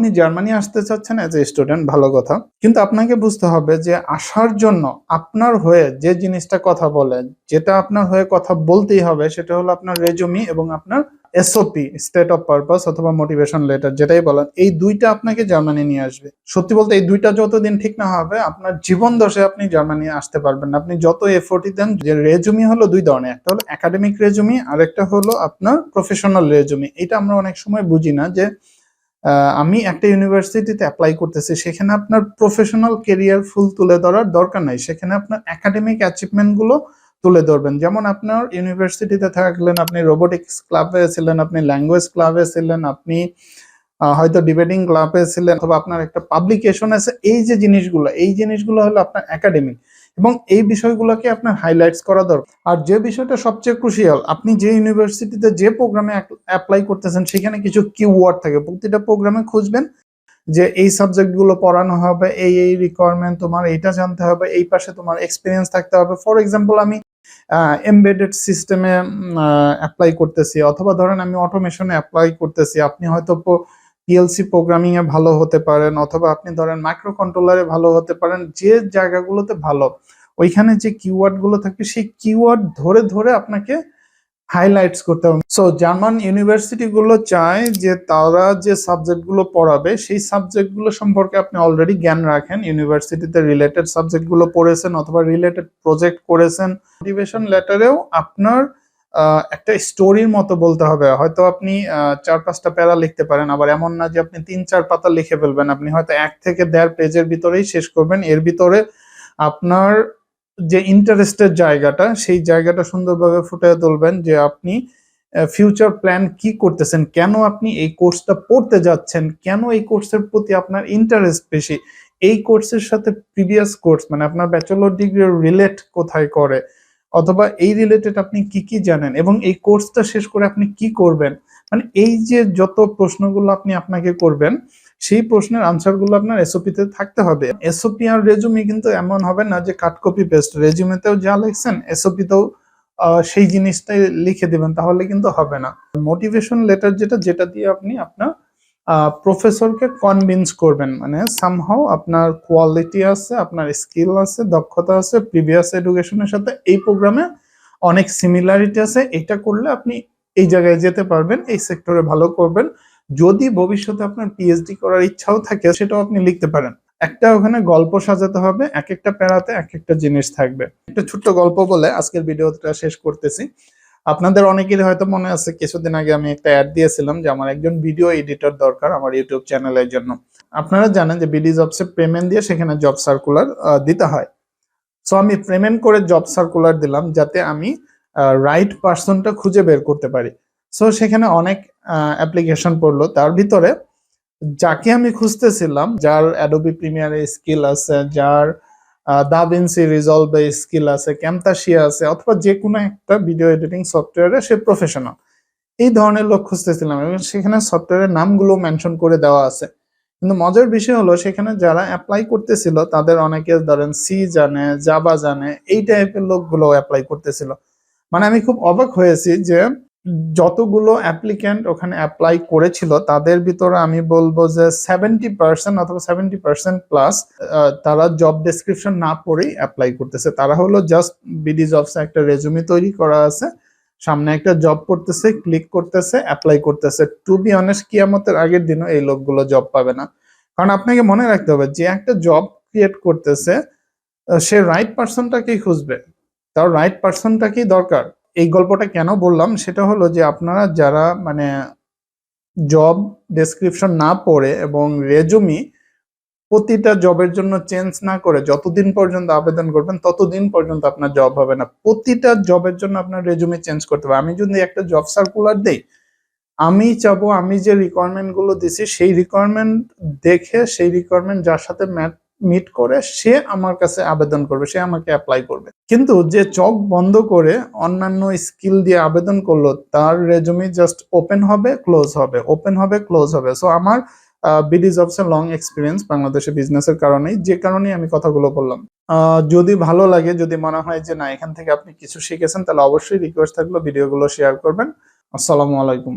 আপনি জার্মানি আসতে চাচ্ছেন এজ এ স্টুডেন্ট ভালো কথা। কিন্তু আপনাকে বুঝতে হবে যে আসার জন্য আপনার হয়ে যে জিনিসটা কথা বলে, যেটা আপনার হয়ে কথা বলতেই হবে, সেটা হলো আপনার রেজুমি এবং আপনার এসওপি স্টেট অফ পারপাস অথবা মোটিভেশন লেটার যেটাই বলেন, এই দুইটা আপনাকে জার্মানি নিয়ে আসবে। সত্যি বলতে এই দুইটা যতদিন ঠিক না হবে, আপনার জীবন দশে আপনি জার্মানি আসতে পারবেন না। আপনি যত এফোর্টই দেন, যে রেজুমি হলো দুই ধরনের, একটা হলো একাডেমিক রেজুমি আর একটা হলো আপনার প্রফেশনাল রেজুমি এটা আমরা অনেক সময় বুঝি না যে আমি একটা ইউনিভার্সিটিতে অ্যাপ্লাই করতেছি, সেখানে আপনার প্রফেশনাল কেরিয়ার ফুল তুলে ধরার দরকার নাই। সেখানে আপনার একাডেমিক অ্যাচিভমেন্টগুলো তুলে ধরবেন। যেমন আপনার ইউনিভার্সিটিতে থাকলেন, আপনি রোবোটিক্স ক্লাবে ছিলেন, আপনি ল্যাঙ্গুয়েজ ক্লাবে ছিলেন, আপনি হয়তো ডিবেটিং ক্লাবে ছিলেন, অথবা আপনার একটা পাবলিকেশন আছে, এই যে জিনিসগুলো, এই জিনিসগুলো হলো আপনার একাডেমিক এবং এই বিষয়গুলোকে আপনার হাইলাইটস করা দরকার। আর যে বিষয়টা সবচেয়ে ক্রুশিয়াল আপনি যে ইউনিভার্সিটিতে যে প্রোগ্রামে অ্যাপ্লাই করতেছেন, সেখানে কিছু কিওয়ার্ড থাকে। প্রতিটা প্রোগ্রামে খুঁজবেন যে এই সাবজেক্টগুলো পড়ানো হবে, এই এই রিকোয়ারমেন্ট তোমার, এইটা জানতে হবে, এই পাশে তোমার এক্সপিরিয়েন্স থাকতে হবে। ফর এক্সাম্পল আমি এমবেডেড সিস্টেমে অ্যাপ্লাই করতেছি, অথবা ধরেন আমি অটোমেশনে অ্যাপ্লাই করতেছি। আপনি হয়তো পিএলসি প্রোগ্রামিং এ ভালো হতে পারেন, অথবা আপনি ধরেন মাইক্রো কন্ট্রোলারে ভালো হতে পারেন, যে জায়গাগুলোতে ভালো। ওইখানে যে কিওয়ার্ডগুলো থাকে, সেই কিওয়ার্ড ধরে ধরে আপনাকে হাইলাইটস করতে হবে। সো জার্মান ইউনিভার্সিটি গুলো চায় যে তারা যে সাবজেক্টগুলো পড়াবে, সেই সাবজেক্টগুলো সম্পর্কে আপনি অলরেডি জ্ঞান রাখেন। ইউনিভার্সিটিতে রিলেটেড সাবজেক্টগুলো পড়েছেন, অথবা রিলেটেড প্রজেক্ট করেছেন। মোটিভেশন লেটারেও আপনার একটা স্টোরির মতো বলতে হবে। হয়তো আপনি চার পাঁচটা প্যারা লিখতে পারেন, আবার এমন না যে আপনি তিন চার পাতা লিখে ফেলবেন। আপনি হয়তো এক থেকে দেড় পেজের ভিতরেই শেষ করবেন। এর ভিতরে আপনার যে ইন্টারেস্টের জায়গাটা, সেই জায়গাটা সুন্দরভাবে ফুটিয়ে তুলবেন যে আপনি ফিউচার প্ল্যান কি করতেছেন, কেন আপনি এই কোর্সটা পড়তে যাচ্ছেন, কেন এই কোর্সের প্রতি আপনার ইন্টারেস্ট বেশি? এই কোর্সের সাথে প্রিভিয়াস কোর্স মানে আপনার ব্যাচেলর ডিগ্রি রিলেট কোথায় করে? অথবা এই রিলেটেড আপনি কি কি জানেন এবং এই কোর্সটা শেষ করে আপনি কি করবেন? মানে এই যে যত প্রশ্নগুলো আপনি আপনাকে করবেন, সেই প্রশ্নের আনসারগুলো আপনার এসওপি তে থাকতে হবে। এসওপি আর রেজুমি কিন্তু এমন হবে না যে কাট কপি পেস্ট রেজুমেতেও যা লিখছেন এসওপি তেও সেই জিনিসটাই লিখে দিবেন, তাহলে কিন্তু হবে না। মোটিভেশন লেটার যেটা যেটা দিয়ে আপনি আপনার প্রফেসরকে কনভিন্স করবেন। মানে সামহাও আপনার কোয়ালিটি আছে, আপনার স্কিল আছে, দক্ষতা আছে প্রিভিয়াস এডুকেশনের সাথে এই প্রোগ্রামে অনেক সিমিলারিটি আছে। এটা করলে আপনি এই জায়গায় যেতে পারবেন, এই সেক্টরে ভালো করবেন। যদি ভবিষ্যতে আপনার পিএইচডি করার ইচ্ছাও থাকে, সেটাও আপনি লিখতে পারেন। একটা ওখানে গল্প সাজাতে হবে, এক একটা প্যারাতে এক একটা জিনিস থাকবে। একটা ছোট্ট গল্প বলে আজকের ভিডিওটা শেষ করতেছি। আপনাদের অনেকেরই হয়তো মনে আছে, কিছুদিন আগে আমি একটা অ্যাড দিয়েছিলাম যে আমার একজন ভিডিও এডিটর দরকার আমার ইউটিউব চ্যানেলের জন্য। আপনারা জানেন যে বিডি জবসে পেমেন্ট দিয়ে সেখানে জব সার্কুলার দিতে হয়। সো আমি পেমেন্ট করে জব সার্কুলার দিলাম যাতে আমি রাইট পার্সনটা খুঁজে বের করতে পারি। সো সেখানে অনেক অ্যাপ্লিকেশন পড়ল। তার ভিতরে যাকে আমি খুঁজতেছিলাম, যার অ্যাডোবি প্রিমিয়ারে স্কিল আছে, যার দাভিনসি রিজলভে স্কিল আছে ক্যামতাশিয়া আছে, অথবা যে কোনো একটা ভিডিও এডিটিং সফটওয়্যারে সে প্রফেশনাল এই ধরনের লোক খুঁজতেছিলাম এবং সেখানে সফটওয়্যারের নামগুলো মেনশন করে দেওয়া আছে। কিন্তু মজার বিষয় হলো, সেখানে যারা অ্যাপ্লাই করতেছিল, তাদের অনেকে ধরেন সি জানে জাবা জানে, এই টাইপের লোকগুলো অ্যাপ্লাই করতেছিল। মানে আমি খুব অবাক হয়েছি যে যতগুলো অ্যাপ্লিক্যান্ট ওখানে অ্যাপ্লাই করেছিল, তাদের ভিতরে আমি বলব যে সেভেন্টি পার্সেন্ট অথবা সেভেন্টি পার্সেন্ট প্লাস তারা জব ডেসক্রিপশন না পড়েই অ্যাপ্লাই করতেছে। তারা হলো জাস্ট বিডি জবস একটা রেজুমি তৈরি করা আছে, সামনে একটা জব করতেছে ক্লিক করতেছে অ্যাপ্লাই করতেছে। টু বি অনেস্ট কিয়ামতের আগের দিনও এই লোকগুলো জব পাবে না। কারণ আপনাকে মনে রাখতে হবে, যে একটা জব ক্রিয়েট করতেছে সে রাইট পার্সনটাকেই খুঁজবে। তার রাইট পার্সনটাকেই দরকার। এই গল্পটা কেন বললাম? সেটা হলো যে আপনারা যারা মানে জব ডেসক্রিপশন না পড়ে এবং রেজুমি প্রতিটা জবের জন্য চেঞ্জ না করে যতদিন পর্যন্ত আবেদন করবেন, ততদিন পর্যন্ত আপনার জব হবে না। প্রতিটা জবের জন্য আপনার রেজুমি চেঞ্জ করতে হবে। আমি যদি একটা জব সার্কুলার দেই, আমি চাবো, আমি যে রিকোয়ারমেন্টগুলো দিছি, সেই রিকোয়ারমেন্ট দেখে, সেই রিকোয়ারমেন্ট যার সাথে মিট করে সে আমার কাছে আবেদন করবে, সে আমাকে অ্যাপ্লাই করবে। কিন্তু যে চক বন্ধ করে অন্যান্য স্কিল দিয়ে আবেদন করল, তার রেজুমি জাস্ট ওপেন হবে ক্লোজ হবে ওপেন হবে ক্লোজ হবে। সো আমার বিডি জবসের লং এক্সপিরিয়েন্স বাংলাদেশে বিজনেসের কারণেই, যে কারণেই আমি কথাগুলো বললাম। যদি ভালো লাগে, যদি মনে হয় যে না, এখান থেকে আপনি কিছু শিখেছেন, তাহলে অবশ্যই রিকোয়েস্ট থাকল, ভিডিওগুলো শেয়ার করবেন। আসসালামু আলাইকুম।